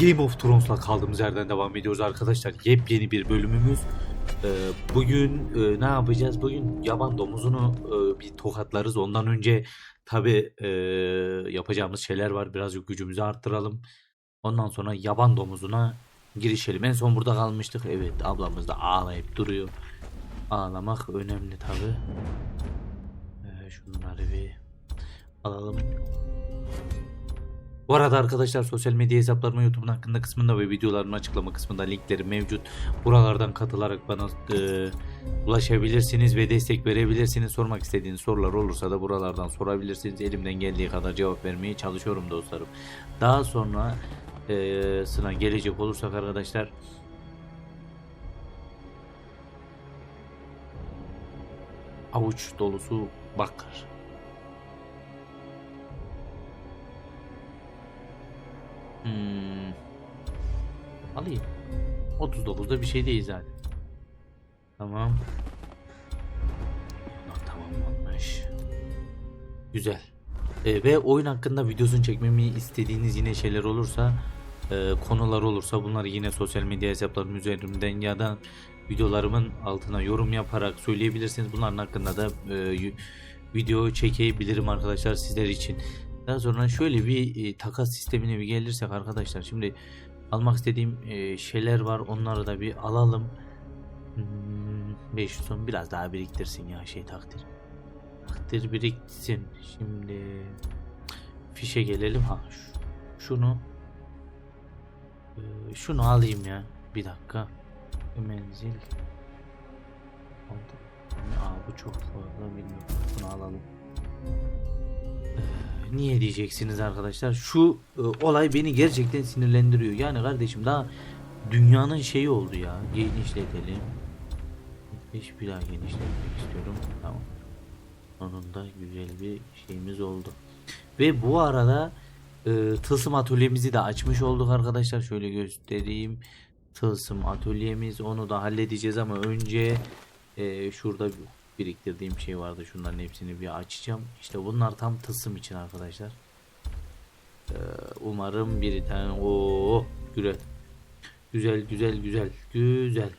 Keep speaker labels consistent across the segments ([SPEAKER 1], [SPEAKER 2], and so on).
[SPEAKER 1] Game of Thrones'la kaldığımız yerden devam ediyoruz arkadaşlar. Yepyeni bir bölümümüz. Ee, bugün e, ne yapacağız? Bugün yaban domuzunu e, bir tokatlarız. Ondan önce tabi yapacağımız şeyler var. Birazcık gücümüzü arttıralım. Ondan sonra yaban domuzuna girişelim. En son burada kalmıştık. Evet ablamız da ağlayıp duruyor. Ağlamak önemli tabi. Ee, şunları bir alalım. Bu arada arkadaşlar sosyal medya hesaplarıma YouTube'un hakkında kısmında ve videolarımın açıklama kısmında linkleri mevcut. Buralardan katılarak bana e, ulaşabilirsiniz ve destek verebilirsiniz. Sormak istediğiniz sorular olursa da buralardan sorabilirsiniz. Elimden geldiği kadar cevap vermeye çalışıyorum dostlarım. Daha sonra e, sınav gelecek olursak arkadaşlar avuç dolusu bakır. Hmm. Alayım. 39'da bir şey değil zaten. Tamam. Bunlar tamamlanmış. Güzel. Ee, ve oyun hakkında videosunu çekmemi istediğiniz yine şeyler olursa e, konular olursa bunları yine sosyal medya hesaplarım üzerinden ya da videolarımın altına yorum yaparak söyleyebilirsiniz. Bunların hakkında da e, video çekebilirim arkadaşlar sizler için. Daha sonra şöyle bir e, takas sistemine bir gelirsek arkadaşlar. Şimdi almak istediğim e, şeyler var. Onları da bir alalım. Hmm, 500 son biraz daha biriktirsin ya şey takdir. Takdir biriksin. Şimdi fişe gelelim. Ha şu- şunu e, şunu alayım ya. Bir dakika. Menzil. Aldım. Aa, bu çok fazla bilmiyorum. Bunu alalım. Niye diyeceksiniz arkadaşlar? Şu e, olay beni gerçekten sinirlendiriyor. Yani kardeşim daha dünyanın şeyi oldu ya. Genişletelim. Hiç bir daha genişletmek istiyorum. Tamam. Sonunda güzel bir şeyimiz oldu. Ve bu arada e, tılsım atölyemizi de açmış olduk arkadaşlar. Şöyle göstereyim. Tılsım atölyemiz. Onu da halledeceğiz ama önce e, şurada bir biriktirdiğim şey vardı. Şunların hepsini bir açacağım. İşte bunlar tam tılsım için arkadaşlar. Ee, umarım bir tane o güzel. Güzel güzel güzel güzel.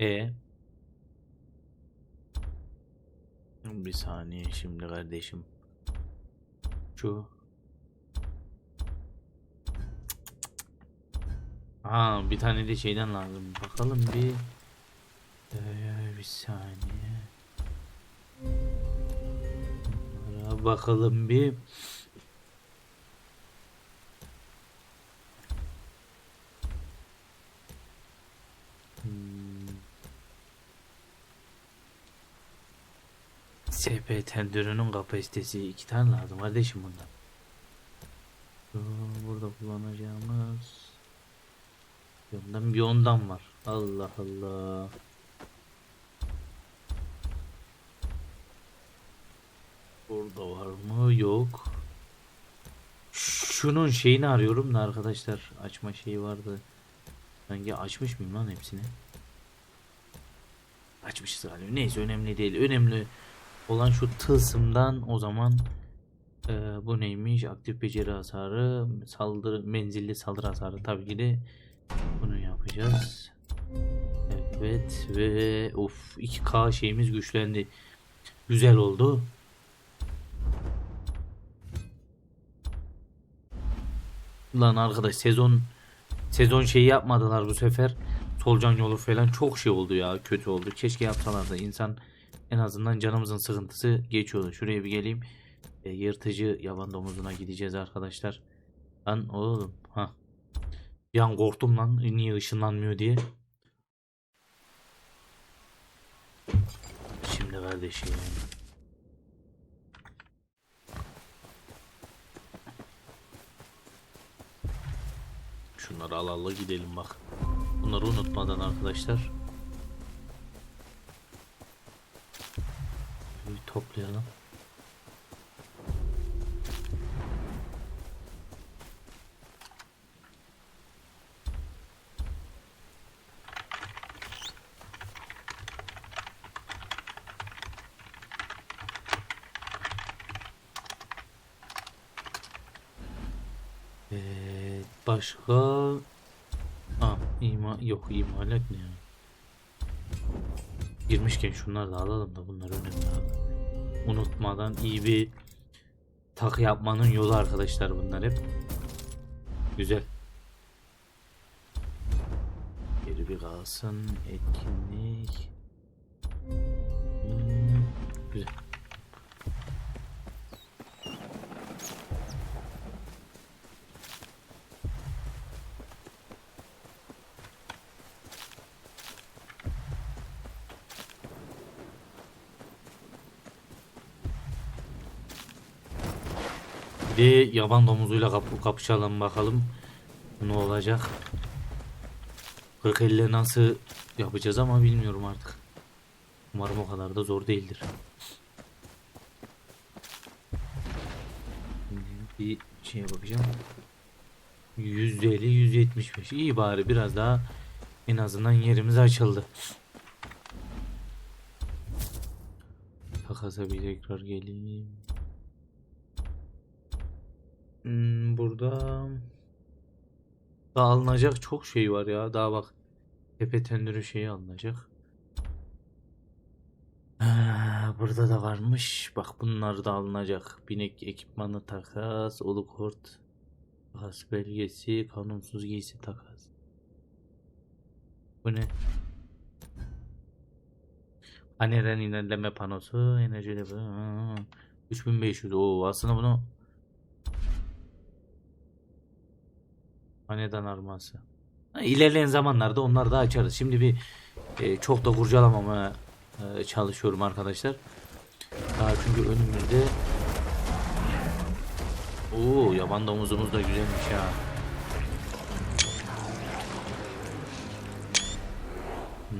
[SPEAKER 1] E bir saniye şimdi kardeşim. Şu Ha bir tane de şeyden lazım. Bakalım bir ee, bir saniye. Bunlara bakalım bir. Hmm. SP tendörünün kapasitesi iki tane lazım kardeşim bundan. Burada kullanacağımız Ondan bir ondan var. Allah Allah. Burada var mı? Yok. Şunun şeyini arıyorum da arkadaşlar. Açma şeyi vardı. Sanki açmış mıyım lan hepsini? Açmışız galiba. Neyse önemli değil. Önemli olan şu tılsımdan o zaman e, bu neymiş? Aktif beceri hasarı, saldırı, menzilli saldırı hasarı. Tabii ki de bunu yapacağız. Evet ve of 2K şeyimiz güçlendi. Güzel oldu. Lan arkadaş sezon sezon şeyi yapmadılar bu sefer. Solcan yolu falan çok şey oldu ya kötü oldu. Keşke yapsalardı. İnsan en azından canımızın sıkıntısı geçiyordu. Şuraya bir geleyim. E, yırtıcı yaban domuzuna gideceğiz arkadaşlar. Lan oğlum. Ha. Bir an korktum lan. Niye ışınlanmıyor diye. Şimdi kardeşim. Şunları al al gidelim bak. Bunları unutmadan arkadaşlar. Bir toplayalım. Evet, başka Aa, ima yok imalat ne ya? Girmişken şunları da alalım da bunlar önemli abi. Unutmadan iyi bir takı yapmanın yolu arkadaşlar bunlar hep. Güzel. Geri bir kalsın etkinlik. Bir yaban domuzuyla kapı kapışalım bakalım ne olacak. 40 elle nasıl yapacağız ama bilmiyorum artık. Umarım o kadar da zor değildir. Bir şeye bakacağım. 150 175 iyi bari biraz daha en azından yerimiz açıldı. Takasa bir tekrar geleyim. Hmm, burada daha alınacak çok şey var ya. Daha bak tepe tendürü şeyi alınacak. Burada da varmış. Bak bunlar da alınacak. Binek ekipmanı takas, olukort takas belgesi, kanunsuz giysi takas. Bu ne? Aniden ilerleme panosu, enerji. Aa, 3500. Oo, aslında bunu Hanedan arması. İlerleyen zamanlarda onları da açarız. Şimdi bir e, çok da kurcalamamaya e, çalışıyorum arkadaşlar. Daha çünkü önümüzde Oo yaban domuzumuz da güzelmiş ha. Hmm.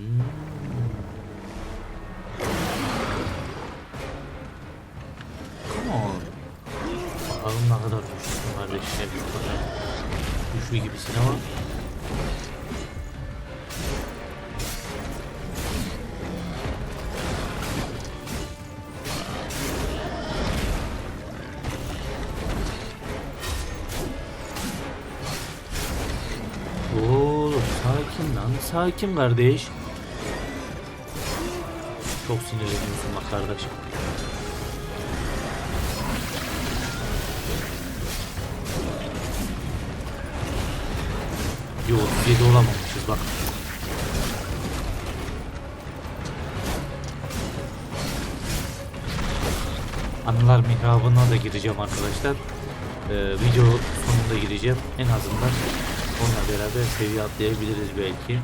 [SPEAKER 1] Come on. Bakalım ne kadar güçlü kadar güçlü gibisin ama. Oğlum sakin lan sakin kardeş. Çok sinirleniyorsun bak kardeşim. 37 olamamışız bak. Anılar mihrabına da gireceğim arkadaşlar. Ee, video sonunda gireceğim. En azından onunla beraber seviye atlayabiliriz belki.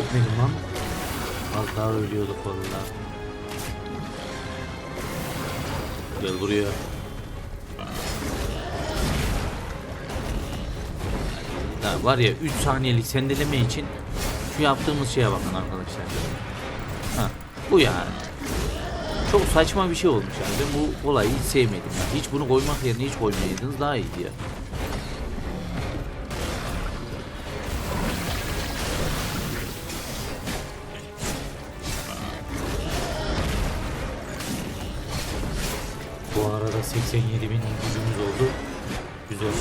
[SPEAKER 1] Etmedim lan. Az daha ölüyorduk vallahi. Gel buraya. Ya var ya 3 saniyelik sendeleme için şu yaptığımız şeye bakın arkadaşlar. Ha, bu yani. Çok saçma bir şey olmuş yani. Ben bu olayı hiç sevmedim. Yani. Hiç bunu koymak yerine hiç koymayaydınız daha iyiydi ya. 87 bin gücümüz oldu. Güzel.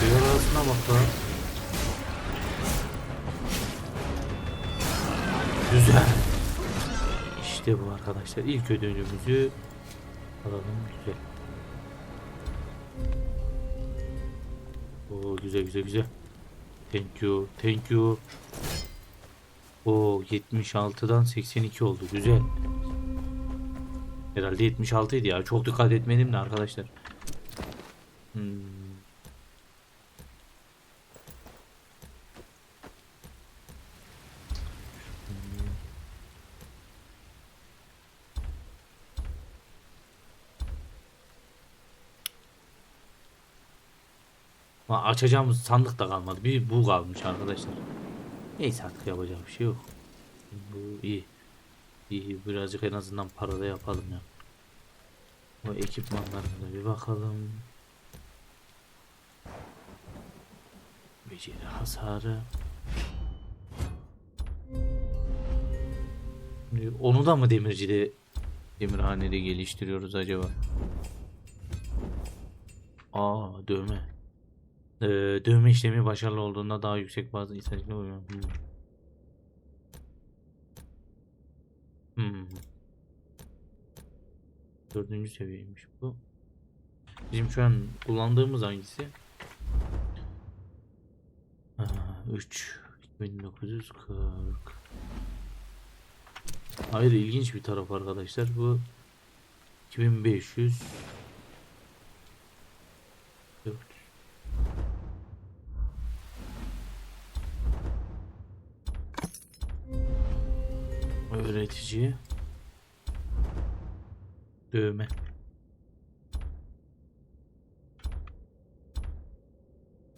[SPEAKER 1] Diyor arasına bak lan. Güzel. İşte bu arkadaşlar. İlk ödülümüzü alalım. Güzel. Oo güzel güzel güzel. Thank you. Thank you. Oo 76'dan 82 oldu. Güzel. Herhalde 76 idi ya. Çok dikkat etmedim de arkadaşlar. Hmm. Ha, açacağımız sandık da kalmadı. Bir bu kalmış arkadaşlar. Neyse artık yapacak bir şey yok. Bu iyi. İyi birazcık en azından para da yapalım ya. O ekipmanlarına bir bakalım. Beceri hasarı. Onu da mı demircide demirhanede geliştiriyoruz acaba? Aa dövme. Ee, dövme işlemi başarılı olduğunda daha yüksek bazı istatistikler oluyor. Hmm. Hmm. Dördüncü seviyeymiş bu. Bizim şu an kullandığımız hangisi? 3 1940 Hayır ilginç bir taraf arkadaşlar bu 2500 Öğretici Dövme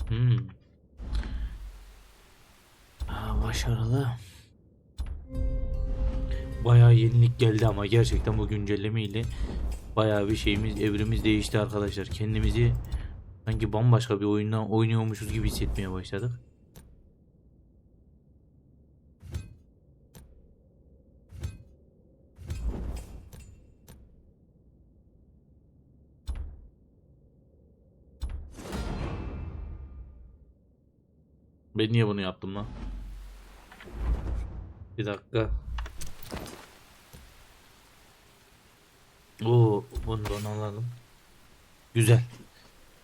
[SPEAKER 1] Hmm. Aa, başarılı. Bayağı yenilik geldi ama gerçekten bu güncelleme ile bayağı bir şeyimiz, evrimiz değişti arkadaşlar. Kendimizi sanki bambaşka bir oyundan oynuyormuşuz gibi hissetmeye başladık. Ben niye bunu yaptım lan? Bir dakika. Oo, bundan alalım. Güzel.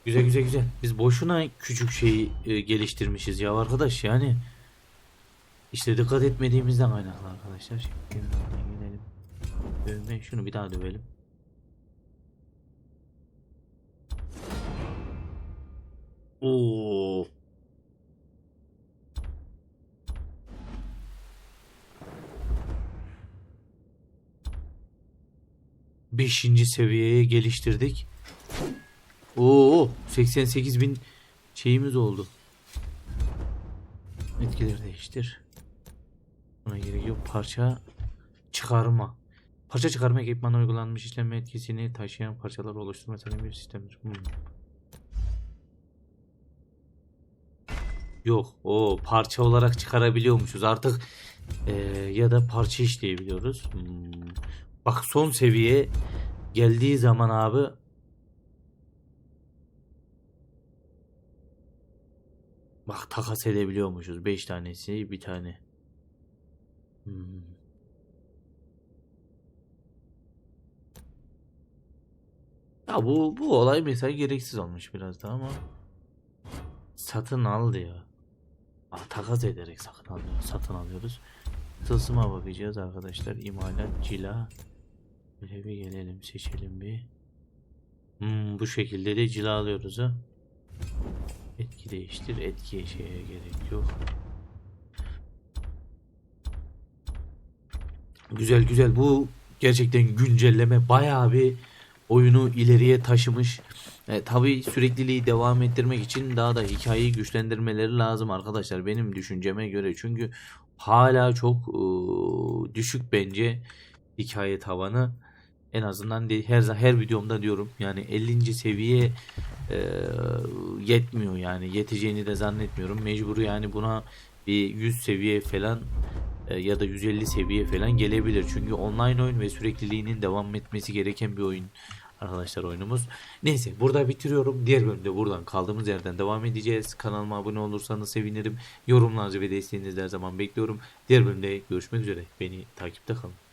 [SPEAKER 1] Güzel güzel güzel. Biz boşuna küçük şeyi e, geliştirmişiz ya arkadaş yani. İşte dikkat etmediğimizden kaynaklı arkadaşlar. Şimdi gelelim. Dövme şunu bir daha dövelim. Oo. Beşinci seviyeye geliştirdik. Oo, 88 bin şeyimiz oldu. Etkileri değiştir. Buna gerek yok. Parça çıkarma. Parça çıkarma ekipmanı uygulanmış işleme etkisini taşıyan parçalar oluşturma bir sistemdir. Hmm. Yok, o parça olarak çıkarabiliyormuşuz artık eee, ya da parça işleyebiliyoruz. Hmm. Bak son seviye geldiği zaman abi Bak takas edebiliyormuşuz. 5 tanesi bir tane. Hmm. Ya bu bu olay mesela gereksiz olmuş biraz da ama satın al diyor. Aa, takas ederek satın alıyoruz. Satın alıyoruz. Tılsıma bakacağız arkadaşlar. İmalat, cila. Böyle bir gelelim seçelim bir. Hmm, bu şekilde de cila alıyoruz ha. Etki değiştir. Etkiye şeye gerek yok. Güzel güzel. Bu gerçekten güncelleme bayağı bir oyunu ileriye taşımış. E, tabii sürekliliği devam ettirmek için daha da hikayeyi güçlendirmeleri lazım arkadaşlar benim düşünceme göre. Çünkü hala çok e, düşük bence hikaye tavanı. En azından her her videomda diyorum yani 50. seviye e, yetmiyor yani yeteceğini de zannetmiyorum. Mecbur yani buna bir 100 seviye falan e, ya da 150 seviye falan gelebilir. Çünkü online oyun ve sürekliliğinin devam etmesi gereken bir oyun arkadaşlar oyunumuz. Neyse burada bitiriyorum. Diğer bölümde buradan kaldığımız yerden devam edeceğiz. Kanalıma abone olursanız sevinirim. Yorumlarınızı ve desteğinizi her zaman bekliyorum. Diğer bölümde görüşmek üzere. Beni takipte kalın.